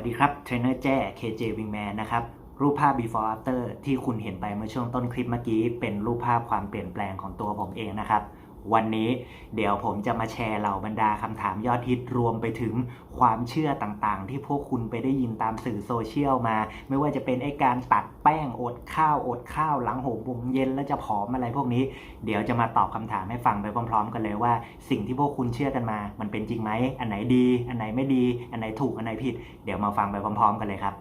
สดีครับ เทรนเนอร์แจ้ KJ Wingman นะครับ รูปภาพ before after ที่คุณเห็นไปเมื่อช่วงต้นคลิปเมื่อกี้ เป็นรูปภาพความเปลี่ยนแปลงของตัวผมเองนะครับ วันนี้เดี๋ยวผมจะมาแชร์เหล่าบรรดาคำถามยอดฮิตรวมไปถึงความเชื่อต่างๆ ที่พวกคุณไปได้ยินตามสื่อโซเชียลมา ไม่ว่าจะเป็นไอ้การตัดแป้งอดข้าวอดข้าวหลังหกโมงเย็นแล้วจะผอมอะไรพวกนี้ เดี๋ยวจะมาตอบคำถามให้ฟังไปพร้อม ๆ กันเลยว่า สิ่งที่พวกคุณเชื่อกันมา มันเป็นจริงไหมอันไหนดี อันไหนไม่ดี อันไหนถูกอันไหนผิด เดี๋ยวมาฟังไปพร้อม ๆ กันเลยครับ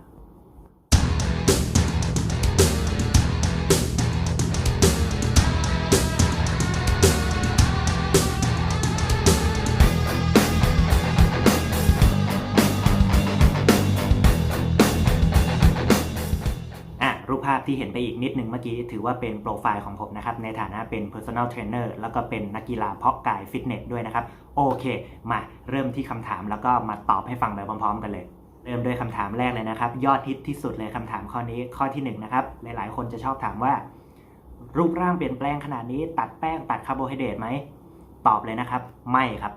าพที่เห็นไปอีกนิดหนึ่งเมื่อกี้ ถือว่าเป็นโปรไฟล์ของผมนะครับ ในฐานะเป็น personal trainer แล้วก็เป็นนักกีฬาเพาะกายฟิตเนสด้วยนะครับ โอเค มาเริ่มที่คำถามแล้วก็มาตอบให้ฟังไปพร้อม ๆ กันเลย เริ่มด้วยคำถามแรกเลยนะครับ ยอดฮิตที่สุดเลยคำถามข้อนี้ข้อที่หนึ่งนะครับหลายๆ คนจะชอบถามว่า รูปร่างเปลี่ยนแปลงขนาดนี้ ตัดแป้งตัดคาร์โบไฮเดรตไหมตอบเลยนะครับ ไม่ครับ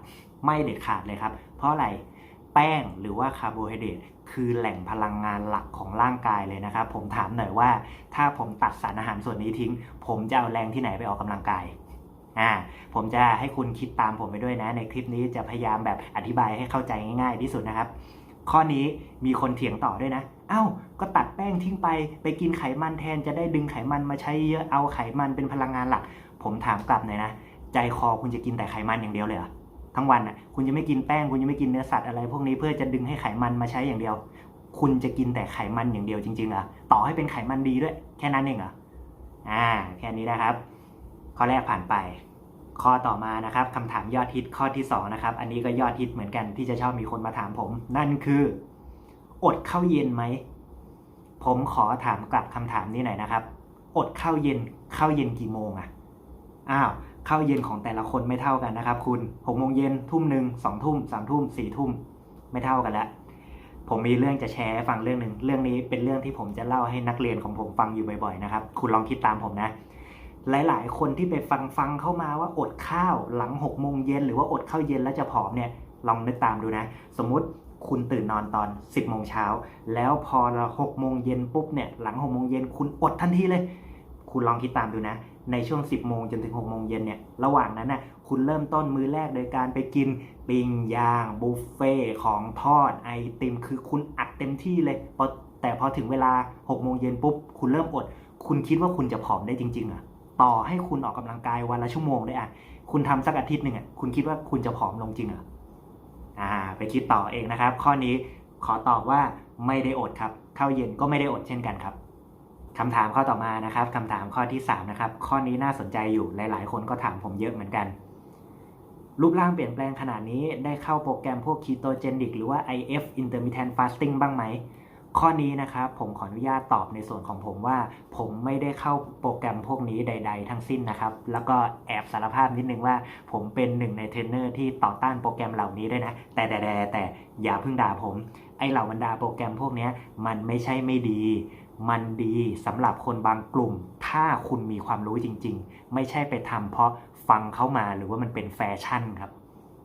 ไม่เด็ดขาดเลยครับ เพราะอะไร แป้งหรือว่าคาร์โบไฮเดรตคือแหล่งพลังงานหลักของร่างกายเลยนะครับ ผมถามหน่อยว่า ถ้าผมตัดสารอาหารส่วนนี้ทิ้ง ผมจะเอาแรงที่ไหนไปออกกำลังกายอ่าผมจะให้คุณคิดตามผมไปด้วยนะ ในคลิปนี้จะพยายามแบบอธิบายให้เข้าใจง่ายๆที่สุดนะครับ ข้อนี้มีคนเถียงต่อด้วยนะเอ้าก็ตัดแป้งทิ้งไปไปกินไขมันแทนจะได้ดึงไขมันมาใช้เยอะเอาไขมันเป็นพลังงานหลัก ผมถามกลับหน่อยนะ ใจคอคุณจะกินแต่ไขมันอย่างเดียวเลยเหรอ ทั้งวันอะคุณจะไม่กินแป้งคุณจะไม่กินเนื้อสัตว์อะไร พวกนี้เพื่อจะดึงให้ไขมันมาใช้อย่างเดียว คุณจะกินแต่ไขมันอย่างเดียวจริงๆเหรอต่อให้เป็นไขมันดีด้วย แค่นั้นเองเหรออ่าแค่นี้นะครับ ข้อแรกผ่านไป ข้อต่อมานะครับคำถามยอดฮิตข้อที่สองนะครับอันนี้ก็ยอดฮิตเหมือนกันที่จะชอบมีคนมาถามผม นั่นคือ อดข้าวเย็นไหมผมขอถามกลับคำถามนี้หน่อยนะครับ อดข้าวเย็นข้าวเย็นกี่โมงอะอ้าว ข้าวเย็นของแต่ละคนไม่เท่ากันนะครับ คุณหกโมงเย็นทุ่มหนึ่งสองทุ่มสามทุ่มสี่ทุ่มไม่เท่ากันแล้วผมมีเรื่องจะแชร์ฟังเรื่องหนึ่งเรื่องนี้เป็นเรื่องที่ผมจะเล่าให้นักเรียนของผมฟังอยู่บ่อยๆนะครับ คุณลองคิดตามผมนะ หลายๆ คนที่ไปฟังฟังเข้ามาว่าอดข้าวหลัง6กโมงเย็นหรือว่าอดข้าวเย็นแล้วจะผอมเนี่ยลองนึกตามดูนะ สมมติคุณตื่นนอนตอน 10บโมงเช้าแล้วพอละหกโมงเย็นปุ๊บเนี่ยหลัง6กโมงเย็นคุณอดทันทีเลย คุณลองคิดตามดูนะ ในช่วง 10 โมงจนถึง 6 โมงเย็นเนี่ย ระหว่างนั้นน่ะคุณเริ่มต้นมื้อแรกโดยการไปกินปิ้งย่างบุฟเฟ่ของทอดไอติม คือคุณอัดเต็มที่เลยพอแต่พอถึงเวลา 6 โมงเย็นปุ๊บ คุณเริ่มอด คุณคิดว่าคุณจะผอมได้จริงๆอะต่อให้คุณออกกำลังกายวันละชั่วโมงเลยอะ คุณทำสักอาทิตย์หนึ่งอะ คุณคิดว่าคุณจะผอมลงจริงเหรออ่า ไปคิดต่อเองนะครับ ข้อนี้ขอตอบว่าไม่ได้อดครับ ข้าวเย็นก็ไม่ได้อดเช่นกันครับ คำถามข้อต่อมานะครับคำถามข้อที่3นะครับข้อนี้น่าสนใจอยู่หลาย ๆ คนก็ถามผมเยอะเหมือนกัน รูปร่างเปลี่ยนแปลงขนาดนี้ได้เข้าโปรแกรมพวก ketogenic หรือว่า IF intermittent fasting บ้างไหม ข้อนี้นะครับผมขออนุญาตตอบในส่วนของผมว่า ผมไม่ได้เข้าโปรแกรมพวกนี้ใด ๆ ทั้งสิ้นนะครับ แล้วก็แอบสารภาพนิดนึงว่า ผมเป็นหนึ่งในเทรนเนอร์ที่ต่อต้านโปรแกรมเหล่านี้ด้วยนะ แต่แต่แต่แต่อย่าเพิ่งด่าผมไอเหล่าบรรดาโปรแกรมพวกนี้มันไม่ใช่ไม่ดี มันดีสำหรับคนบางกลุ่ม ถ้าคุณมีความรู้จริง ๆ ไม่ใช่ไปทำเพราะฟังเข้ามาหรือว่ามันเป็นแฟชั่นครับ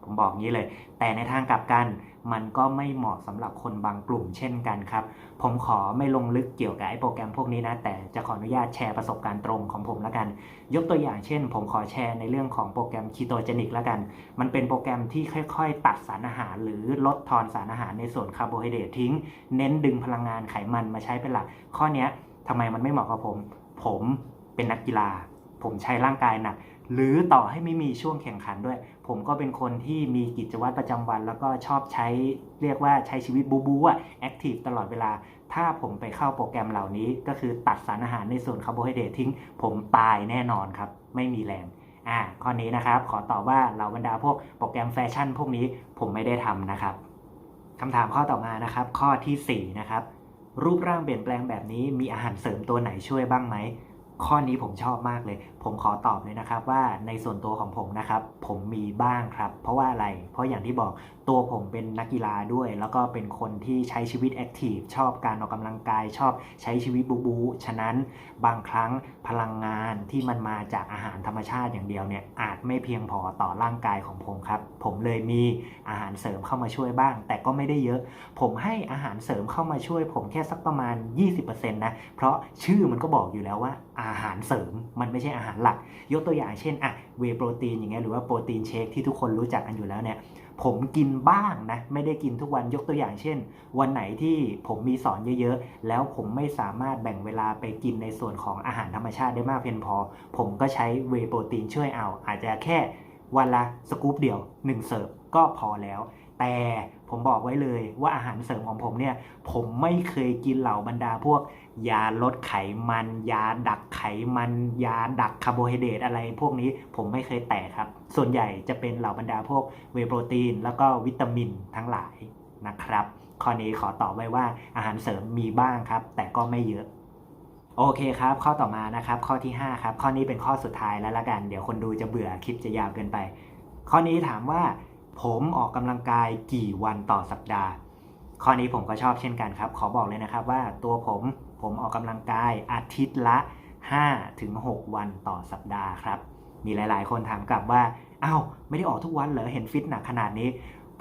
ผมบอกงี้เลย แต่ในทางกลับกัน มันก็ไม่เหมาะสำหรับคนบางกลุ่มเช่นกันครับ ผมขอไม่ลงลึกเกี่ยวกับไอ้โปรแกรมพวกนี้นะ แต่จะขออนุญาตแชร์ประสบการณ์ตรงของผมแล้วกัน ยกตัวอย่างเช่น ผมขอแชร์ในเรื่องของโปรแกรม Ketogenic แล้วกัน มันเป็นโปรแกรมที่ค่อยๆ ตัดสารอาหาร หรือลดทอนสารอาหารในส่วนคาร์โบไฮเดรตทิ้ง เน้นดึงพลังงานไขมันมาใช้เป็นหลัก ข้อนี้ทำไมมันไม่เหมาะกับผม ผมเป็นนักกีฬา ผมใช้ร่างกายหนัก หรือต่อให้ไม่มีช่วงแข่งขันด้วย ผมก็เป็นคนที่มีกิจวัตรประจำวัน แล้วก็ชอบใช้เรียกว่าใช้ชีวิตบูบูอะแอคทีฟตลอดเวลา ถ้าผมไปเข้าโปรแกรมเหล่านี้ ก็คือตัดสารอาหารในส่วนคาร์โบไฮเดรตทิ้ง ผมตายแน่นอนครับ ไม่มีแรงอ่าข้อนี้นะครับขอตอบว่าเหล่าบรรดาพวกโปรแกรมแฟชั่น พวกนี้ผมไม่ได้ทำนะครับคำถามข้อต่อมานะครับ ข้อทีสี่4นะครับรูปร่างเปลี่ยนแปลงแบบนี้มีอาหารเสริมตัวไหนช่วยบ้างไหม ข้อนี้ผมชอบมากเลย ผมขอตอบเลยนะครับว่าในส่วนตัวของผมนะครับ ผมมีบ้างครับ เพราะว่าอะไร เพราะอย่างที่บอกตัวผมเป็นนักกีฬาด้วย แล้วก็เป็นคนที่ใช้ชีวิตแอคทีฟชอบการออกกำลังกาย ชอบใช้ชีวิตบูบูฉะนั้นบางครั้งพลังงานที่มันมาจากอาหารธรรมชาติอย่างเดียวเนี่ยอาจไม่เพียงพอต่อร่างกายของผมครับ ผมเลยมีอาหารเสริมเข้ามาช่วยบ้าง แต่ก็ไม่ได้เยอะ ผมให้อาหารเสริมเข้ามาช่วย ผมแค่สักประมาณ 20%นะเพราะชื่อมันก็บอกอยู่แล้วว่าอาาหารเสริม มันไม่ใช่อาหารหลัก ยกตัวอย่างเช่นอะเวโปรตีนอย่างเงี้ยหรือว่าโปรตีนเชคที่ทุกคนรู้จักกันอยู่แล้วเนี่ยผมกินบ้างนะ ไม่ได้กินทุกวันยกตัวอย่างเช่น วันไหนที่ผมมีสอนเยอะๆ แล้วผมไม่สามารถแบ่งเวลาไปกินในส่วนของอาหารธรรมชาติได้มากเพียงพอ ผมก็ใช้เวโปรตีนช่วยเอา อาจจะแค่วันละสกู๊ปเดียว 1 เสิร์ฟก็พอแล้ว แต่ ผมบอกไว้เลยว่าอาหารเสริมของผมเนี่ย ผมไม่เคยกินเหล่าบรรดาพวก ยาลดไขมัน ยาดักไขมัน ยาดักคาร์โบไฮเดรตอะไรพวกนี้ผมไม่เคยแตะครับ ส่วนใหญ่จะเป็นเหล่าบรรดาพวกเวโปรตีน แล้วก็วิตามินทั้งหลายนะครับ ข้อนี้ขอตอบไว้ว่าอาหารเสริมมีบ้างครับ แต่ก็ไม่เยอะโอเคครับ ข้อต่อมานะครับ ข้อที่ 5 ครับ ข้อนี้เป็นข้อสุดท้ายแล้วละกัน เดี๋ยวคนดูจะเบื่อคลิปจะยาวเกินไป ข้อนี้ถามว่า ผมออกกำลังกายกี่วันต่อสัปดาห์ ข้อนี้ผมก็ชอบเช่นกันครับ ขอบอกเลยนะครับว่าตัวผมผมออกกำลังกายอาทิตย์ละ5-6ถึง6วันต่อสัปดาห์ครับ มีหลาย ๆ คนถามกลับว่าอ้าวไม่ได้ออกทุกวันเหรอเห็นฟิตหนักขนาดนี้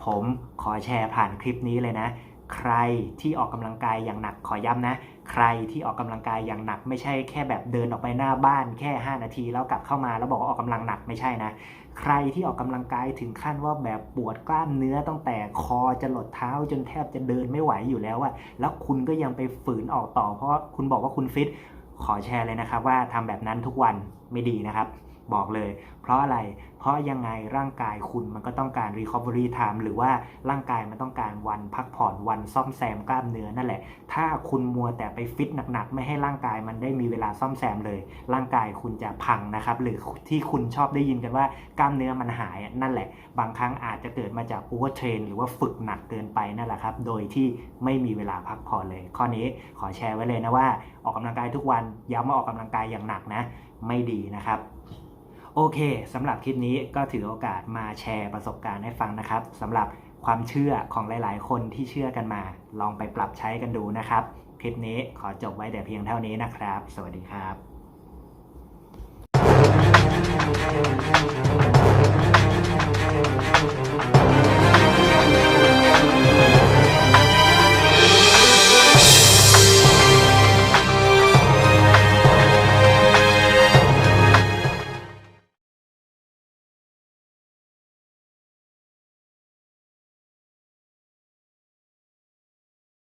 ผมขอแชร์ผ่านคลิปนี้เลยนะ ใครที่ออกกำลังกายอย่างหนักขอย้ำนะ ใครที่ออกกำลังกายอย่างหนัก ไม่ใช่แค่แบบเดินออกไปหน้าบ้านแค่ 5 นาทีแล้วกลับเข้ามาแล้วบอกว่าออกกำลังหนักไม่ใช่นะ ใครที่ออกกำลังกายถึงขั้นว่าแบบปวดกล้ามเนื้อตั้งแต่คอจะหลดเท้าจนแทบจะเดินไม่ไหวอยู่แล้วอะแล้วคุณก็ยังไปฝืนออกต่อ เพราะคุณบอกว่าคุณฟิตขอแชร์เลยนะครับว่าทำแบบนั้นทุกวันไม่ดีนะครับ บอกเลย เพราะอะไร เพราะยังไงร่างกายคุณมันก็ต้องการ recovery time หรือว่าร่างกายมันต้องการวันพักผ่อนวันซ่อมแซมกล้ามเนื้อนั่นแหละ ถ้าคุณมัวแต่ไปฟิตหนักๆ ไม่ให้ร่างกายมันได้มีเวลาซ่อมแซมเลย ร่างกายคุณจะพังนะครับ หรือที่คุณชอบได้ยินกันว่ากล้ามเนื้อมันหายนั่นแหละ บางครั้งอาจจะเกิดมาจาก overtrain หรือว่าฝึกหนักเกินไปนั่นแหละครับ โดยที่ไม่มีเวลาพักผ่อนเลย ข้อนี้ขอแชร์ไว้เลยนะว่า ออกกำลังกายทุกวันย้ำว่าออกกำลังกายอย่างหนักนะ ไม่ดีนะครับ โอเคสำหรับคลิปนี้ก็ถือโอกาสมาแชร์ประสบการณ์ให้ฟังนะครับสำหรับความเชื่อของหลาย ๆ คนที่เชื่อกันมา ลองไปปรับใช้กันดูนะครับ คลิปนี้ขอจบไว้แต่เพียงเท่านี้นะครับ สวัสดีครับ